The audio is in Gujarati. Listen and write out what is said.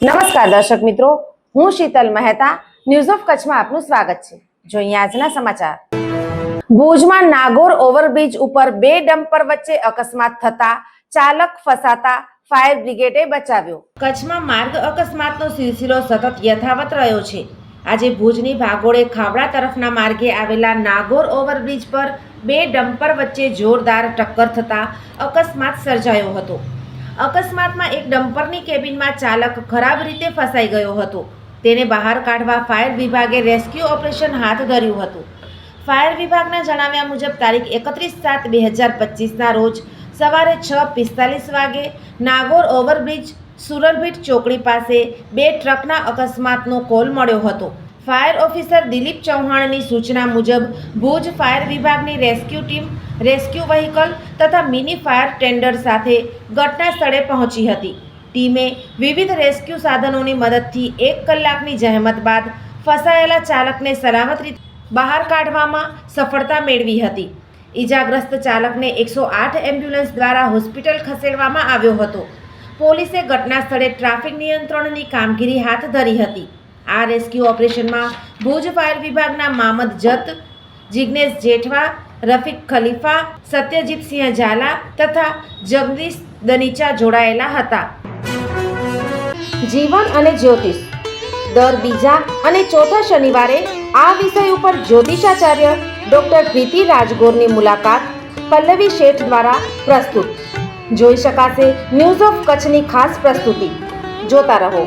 નમસ્કાર દર્શક મિત્રો, હું શીતલ મહેતા ન્યૂઝ ઓફ કચ્છમાં આપનું સ્વાગત છે. જોઈએ આજના સમાચાર. ભુજમાં નાગોર ઓવરબ્રિજ ઉપર બે ડમ્પર વચ્ચે અકસ્માત થતા ચાલક ફસાતા ફાયર બ્રિગેડે બચાવ્યો. કચ્છમાં માર્ગ અકસ્માતનો સિલસિલો સતત યથાવત રહ્યો છે. આજે ભુજની ભાગોળે ખાવડા તરફના માર્ગે આવેલા નાગોર ઓવરબ્રિજ પર બે ડમ્પર વચ્ચે જોરદાર ટક્કર થતા અકસ્માત સર્જાયો હતો. અકસ્માતમાં એક ડમ્પરની કેબિનમાં ચાલક ખરાબ રીતે ફસાઈ ગયો હતો. તેને બહાર કાઢવા ફાયર વિભાગે રેસ્ક્યુ ઓપરેશન હાથ ધર્યું હતું. ફાયર વિભાગના જણાવ્યા મુજબ, તારીખ એકત્રીસ સાત બે હજાર પચીસના રોજ સવારે છ પિસ્તાલીસ વાગે નાગોર ઓવરબ્રિજ સુરલભીટ ચોકડી પાસે બે ટ્રકના અકસ્માતનો કોલ મળ્યો હતો. ફાયર ઓફિસર દિલીપ ચૌહાણની સૂચના મુજબ, ભુજ ફાયર વિભાગની રેસ્ક્યુ ટીમ, રેસ્ક્યુ વ્હીકલ તથા મિની ફાયર ટેન્ડર સાથે ઘટના સ્થળે પહોંચી હતી. ટીમે વિવિધ રેસ્ક્યુ સાધનોની મદદથી એક કલાકની જહેમત બાદ ફસાયેલા ચાલકને સલામત રીતે બહાર કાઢવામાં સફળતા મેળવી હતી. ઈજાગ્રસ્ત ચાલકને એકસો આઠ એમ્બ્યુલન્સ દ્વારા હોસ્પિટલ ખસેડવામાં આવ્યો હતો. પોલીસે ઘટના સ્થળે ટ્રાફિક નિયંત્રણની કામગીરી હાથ ધરી હતી. આ રેસ્ક્યુ ઓપરેશનમાં ભુજ ફાયર વિભાગના મામદ જત, જિગ્નેશ જેઠવા, રફીક ખલીફા સત્યજીતસિંહ ઝાલા તથા જગદીશ દનીચા જોડાયેલા હતા. જીવન અને જ્યોતિષ. દર બીજા અને ચોથા શનિવારે આ વિષય ઉપર જ્યોતિષાચાર્ય ડોક્ટર પ્રીતિ રાજગોરની મુલાકાત પલ્લવી શેઠ દ્વારા પ્રસ્તુત. જોઈ શકાશે ન્યૂઝ ઓફ કચ્છની ખાસ પ્રસ્તુતિ. જોતા રહો.